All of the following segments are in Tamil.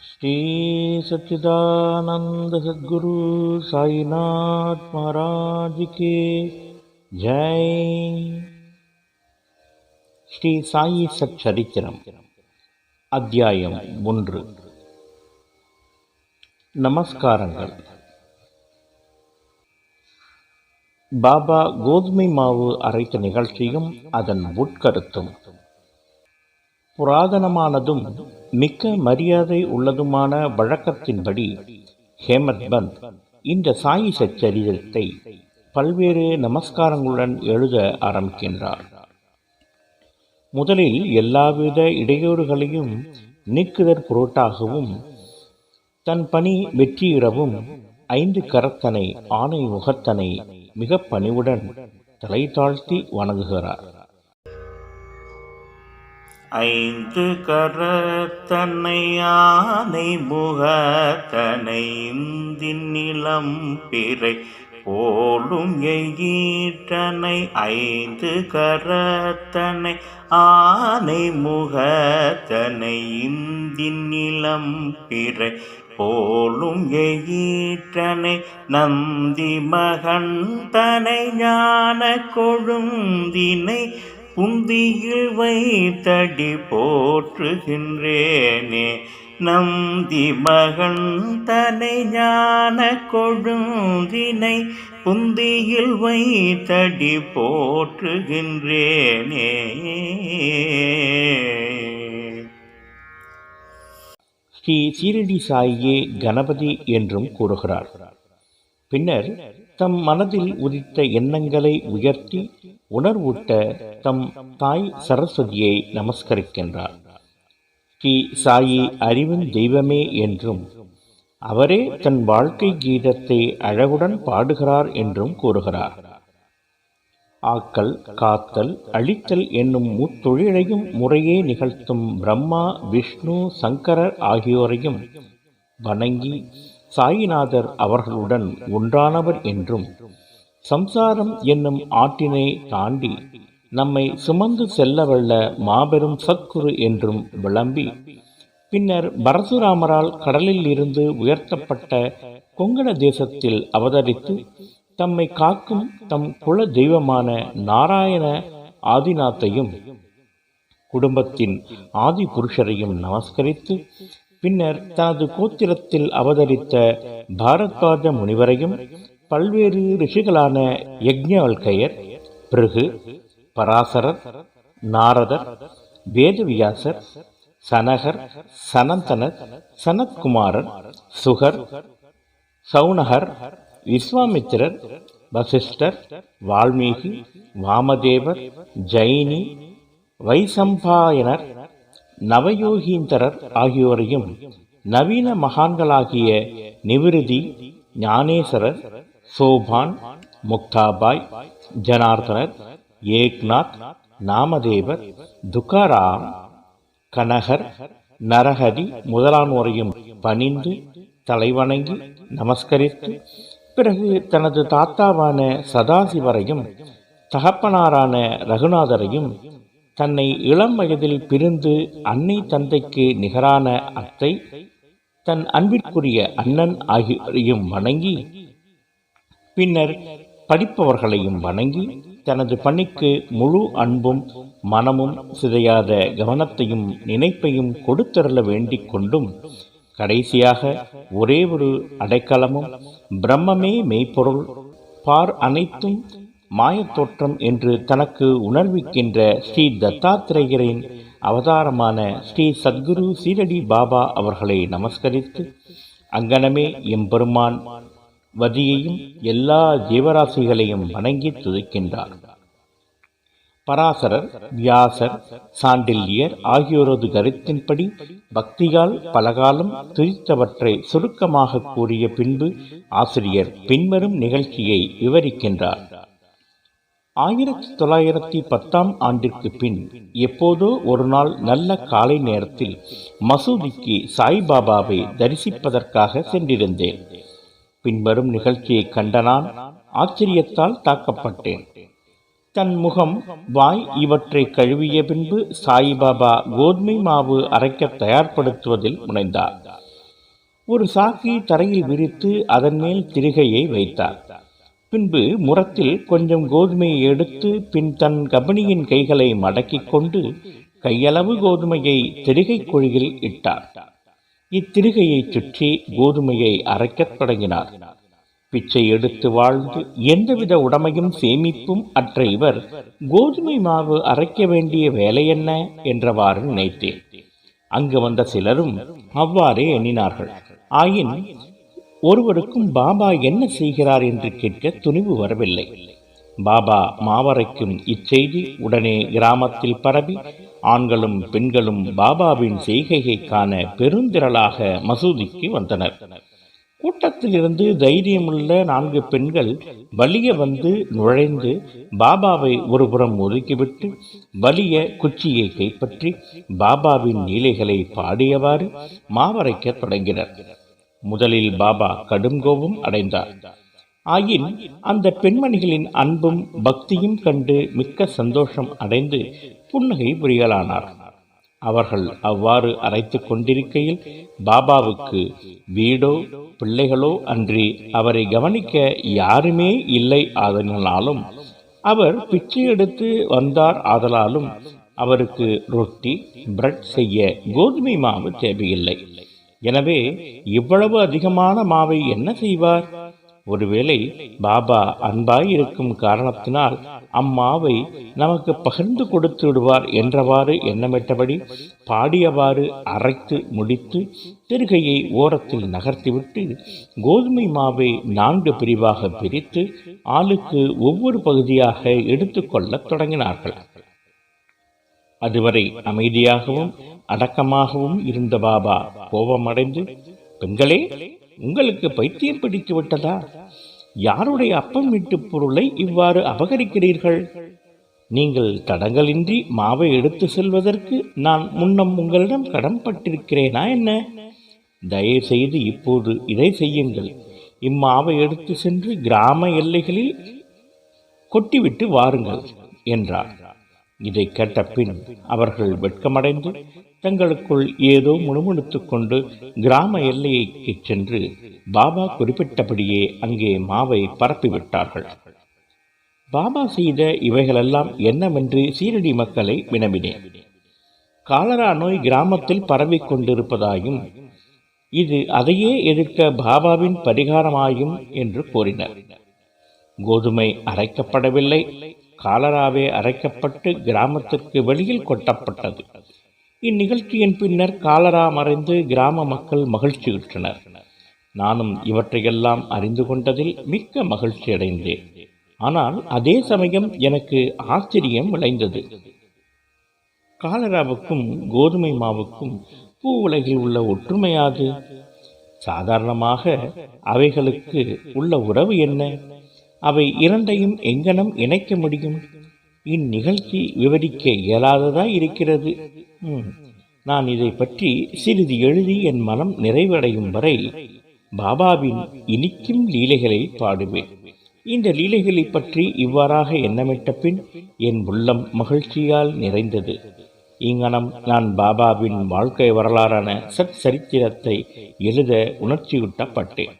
ஸ்ரீ சச்சிதானந்த சத்குரு சாய்நாத் மகாராஜ் கே ஜெய். ஸ்ரீ சாயி சச்சரித்திரம் அத்தியாயம் ஒன்று. நமஸ்காரங்கள். பாபா கோதுமை மாவு அரைத்த நிகழ்ச்சியும் அதன் உட்கருத்தும். புராதனமானதும் மிக்க மரியாதை உள்ளதுமான வழக்கத்தின்படி ஹேமத் பந்த் இந்த சாயி சச்சரிதத்தை பல்வேறு நமஸ்காரங்களுடன் எழுத ஆரம்பிக்கின்றார். முதலில் எல்லாவித இடையூறுகளையும் நீக்குதற் பொருட்டாகவும் தன் பணி வெற்றியிடவும் ஐந்து கரத்தனை ஆணை முகத்தனை மிக பணிவுடன் தலை தாழ்த்தி வணங்குகிறார். ஐந்து கரத்தனை யானை முகத்தனை இந்தின் பிறை போலும் எயிற்றனை ஐந்து கரத்தனை ஆனை முகத்தனை இந்தின்னிலம் பிறை போலும் எயிற்றனை நந்தி மகன் தனை ஞான கொழுந்தினை புந்தியில் வைத்தடி போற்றுகின்றேனே நந்தி மகன் தனை ஞான கொழுந்தினை புந்தியில் வைத்தடி போற்றுகின்றேனே. ஸ்ரீ சீரடி சாயியே கணபதி என்றும் கூறுகிறார். பின்னர் தம் மனதில் உதித்த எண்ணங்களை உயர்த்தி உணர்வூட்ட தம் தாய் சரஸ்வதியை நமஸ்கரிக்கின்றார். ஸ்ரீ சாயி அறிவின் தெய்வமே என்றும் அவரே தன் வாழ்க்கை கீதத்தை அழகுடன் பாடுகிறார் என்றும் கூறுகிறார். ஆக்கல் காத்தல் அழித்தல் என்னும் முத்தொழிலையும் முறையே நிகழ்த்தும் பிரம்மா விஷ்ணு சங்கரர் ஆகியோரையும் வணங்கி சாயிநாதர் அவர்களுடன் ஒன்றானவர் என்றும் சம்சாரம் என்னும் ஆற்றினை தாண்டி நம்மை சுமந்து செல்லவல்ல மாபெரும் சத்குரு என்றும் விளம்பி பின்னர் பரசுராமரால் கடலில் இருந்து உயர்த்தப்பட்ட கொங்கட தேசத்தில் அவதரித்து தம்மை காக்கும் தம் குல தெய்வமான நாராயண ஆதிநாத்தையும் குடும்பத்தின் ஆதி புருஷரையும் நமஸ்கரித்து பின்னர் தனது கோத்திரத்தில் அவதரித்த பாரத்வாஜ முனிவரையும் பல்வேறு ரிஷிகளான யக்ஞவல்கையர் பிருகு பராசரர் நாரதர் வேதவியாசர் சனகர் சனந்தனர் சனத்குமாரர் சுகர் சவுனகர் விஸ்வாமித்திரர் வசிஷ்டர் வால்மீகி வாமதேவர் ஜைனி வைசம்பாயனர் நவயோகீந்தரர் ஆகியோரையும் நவீன மகான்களாகிய நிவிருதி ஞானேஸ்வரர் சோபான் முக்தாபாய் ஜனார்தனர் ஏக்நாத் நாமதேவர் துக்காராம் கனகர் நரஹரி முதலானோரையும் பணிந்து தலைவணங்கி நமஸ்கரித்து பிறகு தனது தாத்தாவான சதாசிவரையும் தகப்பனாரான ரகுநாதரையும் தன்னை இளம் வயதில் பிரிந்து அன்னை தந்தைக்கு நிகரான அத்தை தன் அன்பிற்குரிய அண்ணன் ஆகியோரையும் வணங்கி பின்னர் படிப்பவர்களையும் வணங்கி தனது பணிக்கு முழு அன்பும் மனமும் சிதையாத கவனத்தையும் நினைப்பையும் கொடுத்தருள வேண்டிக் கொண்டும் கடைசியாக ஒரே ஒரு அடைக்கலமும் பிரம்மமே மெய்ப்பொருள் பார் அனைத்தும் மாயத்தோற்றம் என்று தனக்கு உணர்விக்கின்ற ஸ்ரீ தத்தாத்திரேயரின் அவதாரமான ஸ்ரீ சத்குரு சீரடி பாபா அவர்களை நமஸ்கரித்து அங்கனமே எம்பெருமான் வதியையும் எல்லா ஜீவராசிகளையும் வணங்கி துதிக்கின்றார். பராசரர் வியாசர் சாண்டில்யர் ஆகியோரது கருத்தின்படி பக்தியால் பலகாலம் துதித்தவற்றை சுருக்கமாக கூறிய பின்பு ஆசிரியர் பின்வரும் நிகழ்ச்சியை விவரிக்கின்றார். ஆயிரத்தி தொள்ளாயிரத்தி பத்தாம் ஆண்டிற்கு பின் எப்போதோ ஒரு நாள் நல்ல காலை நேரத்தில் மசூதிக்கு சாய்பாபாவை தரிசிப்பதற்காக சென்றிருந்தேன். பின்வரும் நிகழ்ச்சியை கண்ட நான் ஆச்சரியத்தால் தாக்கப்பட்டேன். தன் முகம் வாய் இவற்றை கழுவிய பின்பு சாய்பாபா கோதுமை மாவு அரைக்க தயார்படுத்துவதில் முனைந்தார். ஒரு சாக்கி தரையில் விரித்து அதன் மேல் திரிகையை வைத்தார். பின்பு முரத்தில் கொஞ்சம் கோதுமையை எடுத்து பின் தன் கபனியின் கைகளை மடக்கிக் கொண்டு கையளவு கோதுமையை திரிகை குழியில் இட்டார். இத்திரிகையைச் சுற்றி கோதுமையை அரைக்கத் தொடங்கினார். பிச்சை எடுத்து வாழ்ந்து எந்தவித உடமையும் சேமிப்பும் அற்ற இவர் கோதுமை மாவு அரைக்க வேண்டிய வேலை என்ன என்றவாறு நினைத்தேன். அங்கு வந்த சிலரும் அவ்வாறே எண்ணினார்கள். ஆயின் ஒருவருக்கும் பாபா என்ன செய்கிறார் என்று கேட்க துணிவு வரவில்லை. பாபா மாவரைக்கும் இச்செய்தி உடனே கிராமத்தில் பரவி ஆண்களும் பெண்களும் பாபாவின் செய்கையை காண பெருந்திரளாக மசூதிக்கு வந்தனர். கூட்டத்திலிருந்து தைரியமுள்ள நான்கு பெண்கள் வலிய வந்து நுழைந்து பாபாவை ஒருபுறம் ஒதுக்கிவிட்டு வலிய குச்சியை கைப்பற்றி பாபாவின் நீலைகளை பாடியவாறு மாவரைக்க தொடங்கினர். முதலில் பாபா கடும் கோபம் அடைந்தார். ஆயின் அந்த பெண்மணிகளின் அன்பும் பக்தியும் கண்டு மிக்க சந்தோஷம் அடைந்து புன்னகை புரியலானார். அவர்கள் அவ்வாறு அரைத்து கொண்டிருக்கையில் பாபாவுக்கு வீடோ பிள்ளைகளோ அன்றி அவரை கவனிக்க யாருமே இல்லை ஆதலாலும் அவர் பிச்சை எடுத்து வந்தார் ஆதலாலும் அவருக்கு ரொட்டி பிரெட் செய்ய கோதுமை மாவு தேவையில்லை. எனவே இவ்வளவு அதிகமான மாவை என்ன செய்வார்? ஒருவேளை பாபா அன்பாய் இருக்கும் காரணத்தினால் அம்மாவை நமக்கு பகிர்ந்து கொடுத்து விடுவார் என்றவாறு எண்ணமிட்டபடி பாடியவாறு அரைத்து முடித்து திருகையை ஓரத்தில் நகர்த்திவிட்டு கோதுமை மாவை நான்கு பிரிவாக பிரித்து ஆளுக்கு ஒவ்வொரு பகுதியாக எடுத்துக்கொள்ளத் தொடங்கினார்கள். அதுவரை அமைதியாகவும் அடக்கமாகவும் இருந்த பாபா கோபமடைந்து பெண்களே உங்களுக்கு பைத்தியம் பிடித்து விட்டதா? யாருடைய அப்பம் வீட்டு பொருளை இவ்வாறு அபகரிக்கிறீர்கள்? நீங்கள் தடங்களின்றி மாவை எடுத்து செல்வதற்கு நான் முன்னம் உங்களிடம் கடன்பட்டிருக்கிறேனா என்ன? தயவு செய்து இப்போது இதை செய்யுங்கள். இம்மாவை எடுத்து சென்று கிராம எல்லைகளில் கொட்டிவிட்டு வாருங்கள் என்றார். இதை கேட்ட பின் அவர்கள் வெட்கமடைந்து தங்களுக்குள் ஏதோ முணுமுணுத்துக் கொண்டு கிராம எல்லைக்கு சென்று பாபா குறிப்பிட்டபடியே அங்கே மாவை பரப்பிவிட்டார்கள். பாபா செய்த இவைகளெல்லாம் என்னவென்று சீரடி மக்களை வினவினேன். காலரா நோய் கிராமத்தில் பரவிக் கொண்டிருப்பதாயும் இது அதையே எதிர்க்க பாபாவின் பரிகாரமாயும் என்று கூறினர். கோதுமை அரைக்கப்படவில்லை. காலராவே அரைக்கப்பட்டு கிராமத்திற்கு வெளியில் கொட்டப்பட்டது. இந்நிகழ்ச்சியின் பின்னர் காலரா மறைந்து கிராம மக்கள் மகிழ்ச்சியுற்றனர். நானும் இவற்றையெல்லாம் அறிந்து கொண்டதில் மிக்க மகிழ்ச்சி அடைந்தேன் ஆனால் அதே சமயம் எனக்கு ஆச்சரியம் விளைந்தது. காலராவுக்கும் கோதுமை மாவுக்கும் பூ உலகில் உள்ள ஒற்றுமையாது? சாதாரணமாக அவைகளுக்கு உள்ள உறவு என்ன? அவை இரண்டையும் எங்கனம் இணைக்க முடியும்? இந்நிகழ்ச்சி விவரிக்க இயலாததாய் இருக்கிறது? நான் இதை பற்றி சிறிது எழுதி என் மனம் நிறைவடையும் வரை பாபாவின் இனிக்கும் லீலைகளை பாடுவேன். இந்த லீலைகளை பற்றி இவ்வாறாக எண்ணமிட்ட பின் என் உள்ளம் மகிழ்ச்சியால் நிறைந்தது. இங்கனம் நான் பாபாவின் வாழ்க்கை வரலாறான சத் சரித்திரத்தை எழுத உணர்ச்சியூட்டப்பட்டேன்.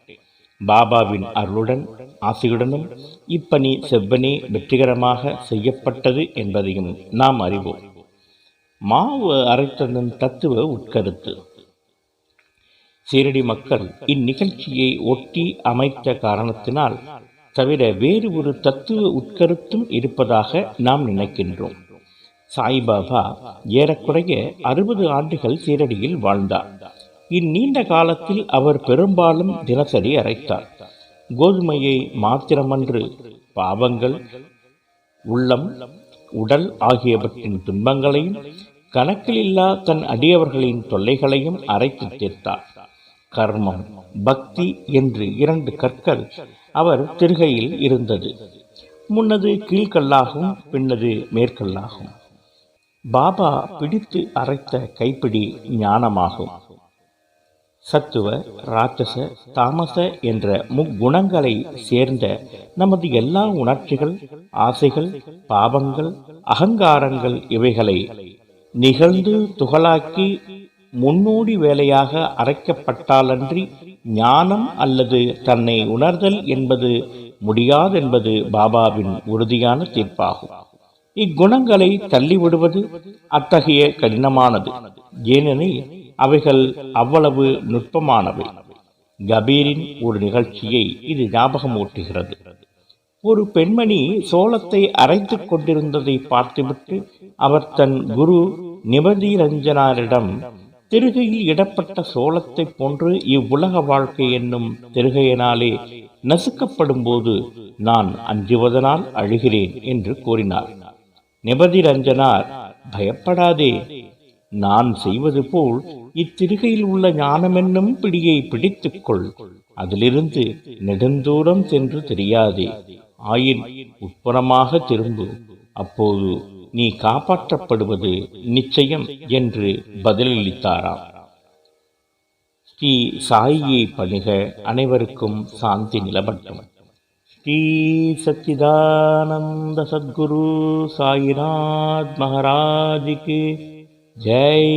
பாபாவின் அருளுடன் ஆசையுடனும் இப்பணி செவ்வனே வெற்றிகரமாக செய்யப்பட்டது என்பதையும் நாம் அறிவோம். மாவு அரைத்ததன் தத்துவ உட்கருத்து. சீரடி மக்கள் இந்நிகழ்ச்சியை ஒட்டி அமைத்த காரணத்தினால் தவிர வேறு ஒரு தத்துவ உட்கருத்தும் இருப்பதாக நாம் நினைக்கின்றோம். சாய்பாபா ஏறக்குறைய அறுபது ஆண்டுகள் சீரடியில் வாழ்ந்தார். இந்நீண்ட காலத்தில் அவர் பெரும்பாலும் தினசரி அரைத்தார். கோதுமையை மாத்திரமன்று பாவங்கள் உள்ளம் உடல் ஆகியவற்றின் துன்பங்களையும் கணக்கிலில்லா தன் அடியவர்களின் தொல்லைகளையும் அரைத்து தீர்த்தார். கர்மம் பக்தி என்று இரண்டு கற்கள் அவர் திருகையில் இருந்தது. முன்னது கீழ்கல்லாகும் பின்னது மேற்கல்லாகும். பாபா பிடித்து அரைத்த கைப்பிடி ஞானமாகும். சத்துவ ராட்சச தாமச என்ற முக்குணங்களை சேர்ந்த நமது எல்லா உணர்ச்சிகள் ஆசைகள் பாவங்கள் அகங்காரங்கள் இவைகளை நிகழ்ந்து துகளாக்கி முன்னோடி வேலையாக அரைக்கப்பட்டாலன்றி ஞானம் அல்லது தன்னை உணர்தல் என்பது முடியாதென்பது பாபாவின் உறுதியான தீர்ப்பாகும். இக்குணங்களை தள்ளிவிடுவது அத்தகைய கடினமானது. ஏனெனில் அவைகள் அவ்வளவு நுட்பமானவை. கபீரின் ஒரு நிகழ்ச்சியை இது ஞாபகமூட்டுகிறது. ஒரு பெண்மணி சோளத்தை அரைத்துக் கொண்டிருந்ததை பார்த்துவிட்டு அவர் தன் குரு நிபதி ரஞ்சனாரிடம் திருகையில் இடப்பட்ட சோளத்தைப் போன்று இவ்வுலக வாழ்க்கை என்னும் திருகையினாலே நசுக்கப்படும் போது நான் அஞ்சுவதனால் அழுகிறேன் என்று கூறினார். நிபதி ரஞ்சனார் பயப்படாதே நான் செய்வது போல் இத்திருகையில் உள்ள ஞானமென்னும் பிடியை பிடித்துக்கொள். அதிலிருந்து நெடுந்தூரம் சென்று தெரியாதே. ஆயின் உட்புறமாக திரும்பு. அப்போது நீ காப்பாற்றப்படுவது நிச்சயம் என்று பதிலளித்தாராம். ஸ்ரீ சாயியை பணிக அனைவருக்கும் சாந்தி நிலவட்டும். ஸ்ரீ சச்சிதானந்த சத்குரு சாயிநாத் மகாராஜிக்கு ஜெய்